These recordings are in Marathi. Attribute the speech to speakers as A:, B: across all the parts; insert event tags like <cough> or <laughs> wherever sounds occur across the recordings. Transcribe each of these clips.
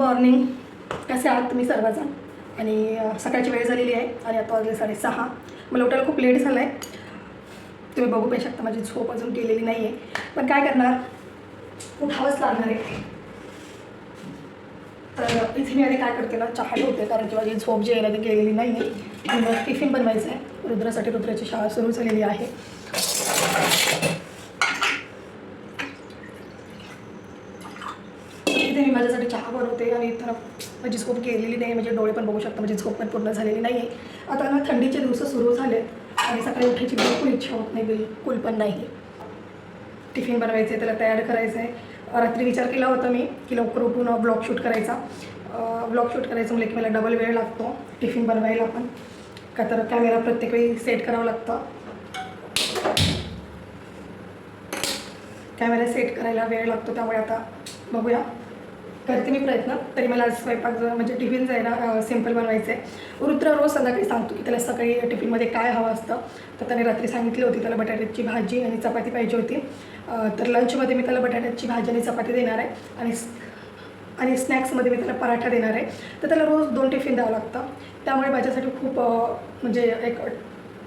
A: मॉर्निंग कसे आहात तुम्ही सर्वजण? आणि सकाळची वेळ झालेली आहे आणि आता वाजले साडेसहा. मला उठायला खूप लेट झाला आहे तुम्ही बघू पण शकता माझी झोप अजून केलेली नाही आहे पण काय करणार? उठावंच लागणार आहे. तर इथे मी आधी काय करते ना चहा ठेवते कारण की माझी झोप जी आहे ना ती गेलेली नाही आहे आणि मग टिफिन बनवायचं आहे रुद्रासाठी रुद्राची शाळा सुरू झालेली आहे. इथे मी माझ्यासाठी चहा बनवते आणि इतर माझी झोप गेलेली नाही म्हणजे डोळे पण बघू शकता माझी झोप पण पूर्ण झालेली नाही आहे आता ना थंडीचे दिवस सुरू झाले आणि सकाळी उठायची बिलकुल इच्छा होत नाही बिलकुल पण नाही टिफिन बनवायचं आहे त्याला तयार करायचं आहे रात्री विचार केला होता मी की लवकर उठून ब्लॉग शूट करायचा. ब्लॉग शूट करायचं म्हणजे की मला डबल वेळ लागतो टिफिन बनवायला पण. का तर कॅमेरा प्रत्येक वेळी सेट करावं लागतं. कॅमेरा सेट करायला वेळ लागतो त्यामुळे आता बघूया. करते मी प्रयत्न. तरी मला आज स्वयंपाक म्हणजे टिफिन जायला ना सिंपल बनवायचं आहे रुद्र रोज संध्याकाळी सांगतो की त्याला सकाळी टिफिनमध्ये काय हवं असतं. तर त्याने रात्री सांगितली होती त्याला बटाट्याची भाजी आणि चपाती पाहिजे होती. तर लंचमध्ये मी त्याला बटाट्याची भाजी आणि चपाती देणार आहे. आणि आणि स्नॅक्समध्ये मी त्याला पराठा देणार आहे. तर त्याला रोज दोन टिफिन द्यावं लागतं. त्यामुळे माझ्यासाठी खूप म्हणजे एक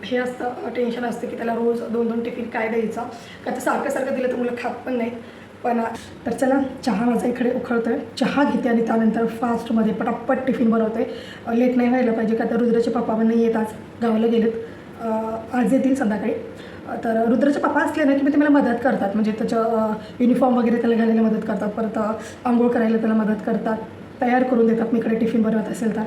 A: हे असतं टेन्शन असतं की त्याला रोज दोन दोन टिफिन काय द्यायचं. का तर सारखं सारखं दिलं तर मुलं खात पण नाहीत. पण तर चला चहा माझा इकडे उखळतो आहे चहा घेते आणि त्यानंतर फास्टमध्ये पटापट टिफिन बनवते. लेट नाही व्हायला पाहिजे का तर रुद्राचे पप्पा पण नाही येत आज. गावाला गेलेत. आज येतील संध्याकाळी. तर रुद्राचे पप्पा असले ना की मी ते मला मदत करतात. म्हणजे त्याचं युनिफॉर्म वगैरे त्याला घालायला मदत करतात. परत आंघोळ करायला त्याला मदत करतात. तयार करून देतात. मी इकडे टिफिन बनवत असेल तर.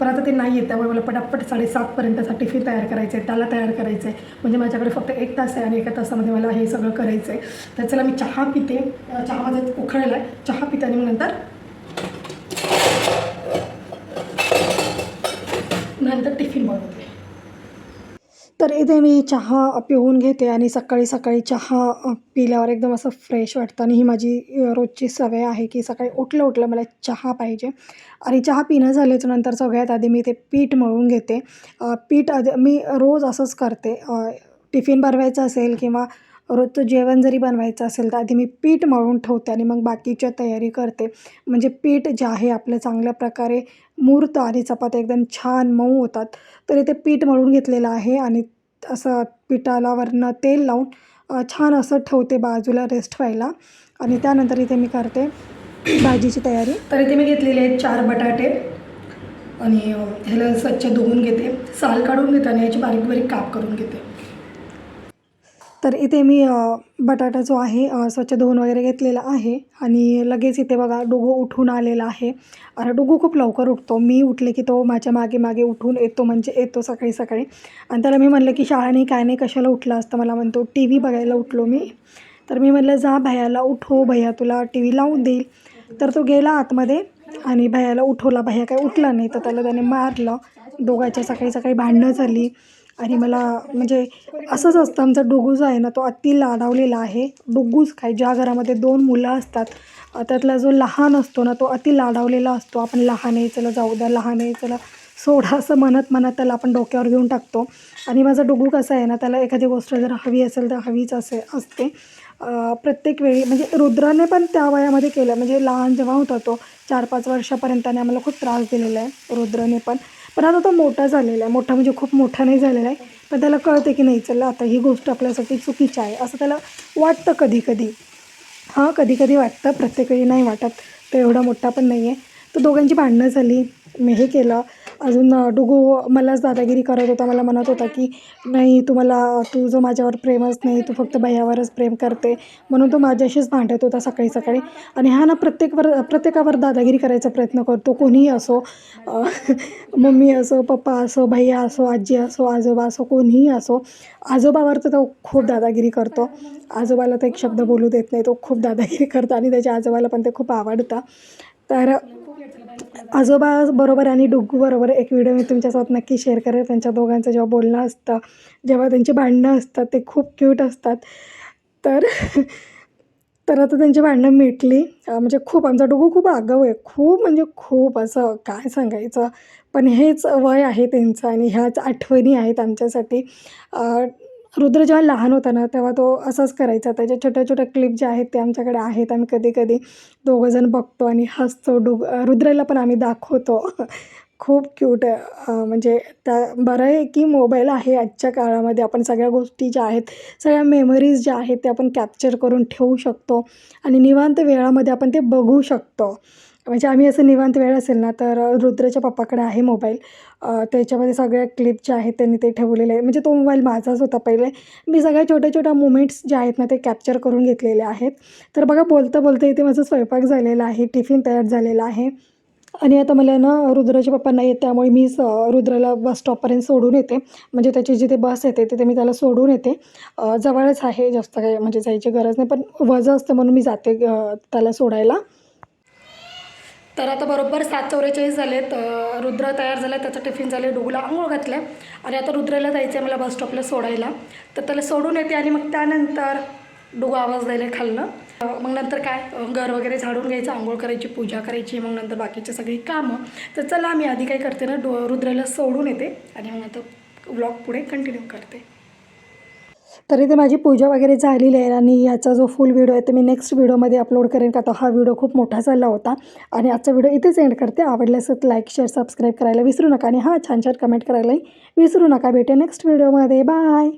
A: पण आता ते नाही आहेत त्यामुळे मला पटापट साडेसातपर्यंतचा टिफिन तयार करायचं आहे त्याला तयार करायचं आहे म्हणजे माझ्याकडे फक्त एक तास आहे आणि एका तासामध्ये मला हे सगळं करायचं आहे तर चला मी चहा पिते. चहा माझा उखळला आहे चहा पिते आणि मग नंतर नंतर टिफिन तर इथे मी चहा पिऊन घेते आणि सकाळी सकाळी चहा पिल्यावर एकदम असं फ्रेश वाटतं. आणि ही माझी रोजची सवय आहे की सकाळी उठलं उठलं मला चहा पाहिजे. आणि चहा पिणं झाल्याच्यानंतर सगळ्यात आधी मी ते पीठ मळून घेते. पीठ आधी मी रोज असंच करते. टिफिन बनवायचं असेल किंवा रोजचं जेवण जरी बनवायचं असेल तर आधी मी पीठ मळून ठेवते आणि मग बाकीच्या तयारी करते. म्हणजे पीठ जे आहे आपलं चांगल्या प्रकारे मूर्त आणि चपात्या एकदम छान मऊ होतात. तर इथे पीठ मळून घेतलेलं आहे आणि असं पिठाला वरनं तेल लावून छान असं ठेवते बाजूला रेस्ट व्हायला. आणि त्यानंतर इथे मी करते भाजीची तयारी. तर इथे मी घेतलेले आहेत चार बटाटे आणि ह्याला स्वच्छ धुवून घेते. साल काढून घेते आणि याची बारीक बारीक काप करून घेते. तर इथे मी बटाटा जो आहे स्वच्छ धुवून वगैरे घेतलेला आहे आणि लगेच इथे बघा डोगो उठून आलेला आहे. आणि डोगो खूप लवकर उठतो. मी उठले की तो माझ्या मागे मागे उठून येतो म्हणजे येतो सकाळी सकाळी. आणि त्याला मी म्हणलं की शाळा नाही काय नाही कशाला उठला असतं? मला म्हणतो टी व्ही बघायला उठलो मी. तर मी म्हणलं जा भयाला उठो भैया तुला टी व्ही लावून देईल. तर तो गेला आतमध्ये आणि भैयाला उठवला. भैया काय उठला नाही तर त्याला त्याने मारलं. दोघांच्या सकाळी सकाळी भांडणं झाली. आणि मला म्हणजे असंच असतं आमचा डुगू जो आहे ना तो अति लाडावलेला आहे. डुग्गूच काय ज्या घरामध्ये दोन मुलं असतात त्यातला जो लहान असतो ना तो अति लाडावलेला असतो. आपण लहान आहे चला जाऊ द्या लहान आहे चला सोडा असं म्हणत म्हणत त्याला आपण डोक्यावर घेऊन टाकतो. आणि माझा डुगू कसा आहे ना त्याला एखादी गोष्ट जर हवी असेल तर हवीच असे असते. प्रत्येक वेळी म्हणजे रुद्राने पण त्या वयामध्ये केलं. म्हणजे लहान जेव्हा होता तो चार पाच वर्षापर्यंत त्याने आम्हाला खूप त्रास दिलेला आहे रुद्राने पण. पण आता तो मोठा झालेला आहे. मोठा म्हणजे खूप मोठा नाही झालेला आहे. पण त्याला कळते की नाही चला आता ही गोष्ट आपल्यासाठी चुकीची आहे. असं त्याला वाटतं कधी कधी हां कधी कधी वाटतं. प्रत्येक वेळी नाही वाटत. तो एवढा मोठा पण नाही आहे तर दोघांची भांडणं झाली. मी हे केलं. अजून डुगू मलाच दादागिरी करत होता मला म्हणत होता की नाही तुम्हाला तुझं माझ्यावर प्रेमच नाही तू फक्त भैयावरच प्रेम करते. म्हणून तो माझ्याशीच भांडत होता सकाळी सकाळी. आणि हा ना प्रत्येकवर प्रत्येकावर दादागिरी करायचा प्रयत्न करतो. कोणीही असो मम्मी असो पप्पा असो भैया असो आजी असो आजोबा असो कोणीही असो आजोबावर तर तो खूप दादागिरी करतो. आजोबाला तर एक शब्द बोलू देत नाही तो खूप दादागिरी करतो. आणि त्याच्या आजोबाला पण ते खूप आवडतं. तर आजोबा बरोबर आणि डुग्गू बरोबर एक व्हिडिओ मी तुमच्यासोबत नक्की शेअर करेल. त्यांच्या दोघांचं जेव्हा बोलणं असतं जेव्हा त्यांची भांडणं असतात ते खूप क्यूट असतात. तर तर आता त्यांची भांडणं मिटली. म्हणजे खूप आमचा डुगू खूप आगाऊ आहे. खूप म्हणजे खूप असं काय सांगायचं. पण हेच वय आहे त्यांचं आणि ह्याच आठवणी आहेत आमच्यासाठी. रुद्र जेव्हा लहान होता ना तेव्हा तो असंच करायचा. त्याच्या छोट्या छोट्या क्लिप ज्या आहेत ते आमच्याकडे आहेत. आम्ही कधी कधी दोघंजण बघतो आणि हसतो. डुग रुद्राला पण आम्ही दाखवतो. <laughs> खूप क्यूट म्हणजे त्या बरं आहे की मोबाईल आहे आजच्या काळामध्ये. आपण सगळ्या गोष्टी ज्या आहेत सगळ्या मेमरीज ज्या आहेत ते आपण कॅप्चर करून ठेवू शकतो. आणि निवांत वेळामध्ये आपण ते बघू शकतो. म्हणजे आम्ही असं निवांत वेळ असेल ना तर रुद्राच्या पप्पाकडे आहे मोबाईल. त्याच्यामध्ये सगळ्या क्लिप ज्या आहेत त्यांनी ते ठेवलेले आहे म्हणजे तो मोबाईल माझाच होता पहिले. मी सगळ्या छोट्या छोट्या मुमेंट्स ज्या आहेत ना ते कॅप्चर करून घेतलेले आहेत. तर बघा बोलता बोलता इथे माझा स्वयंपाक झालेला आहे टिफिन तयार झालेला आहे. आणि आता मला ना रुद्राचे पप्पा नाही आहेत त्यामुळे मी स रुद्राला बस स्टॉपपर्यंत सोडून येते. म्हणजे त्याची जिथे बस येते तिथे मी त्याला सोडून येते. जवळच आहे जास्त काही म्हणजे जायची गरज नाही. पण वजं असतं म्हणून मी जाते त्याला सोडायला. तर आता बरोबर सात चौवेचाळीस झालेत रुद्र तयार झाला त्याचं टिफिन झालं डुगूला आंघोळ घातलं आणि आता रुद्रेला जायचं आहे मला बस स्टॉपला सोडायला. तर त्याला सोडून येते आणि मग त्यानंतर डुगू आवाज द्यायला खाल्लं. मग नंतर काय? घर वगैरे झाडून घ्यायचं आंघोळ करायची पूजा करायची मग नंतर बाकीची सगळी कामं. तर चला मी आधी काय करते ना डो रुद्रेला सोडून येते आणि मग आता ब्लॉग पुढे कंटिन्यू करते. तरी ते माझी पूजा वगैरे झालेली आहे आणि याचा जो फुल व्हिडिओ आहे ते मी नेक्स्ट व्हिडिओमध्ये अपलोड करेन का तो हा व्हिडिओ खूप मोठा झाला होता. आणि आजचा व्हिडिओ इथेच एंड करते. आवडल्यास लाईक शेअर सबस्क्राईब करायला विसरू नका आणि हां छान छान कमेंट करायलाही विसरू नका. भेटे नेक्स्ट व्हिडिओमध्ये बाय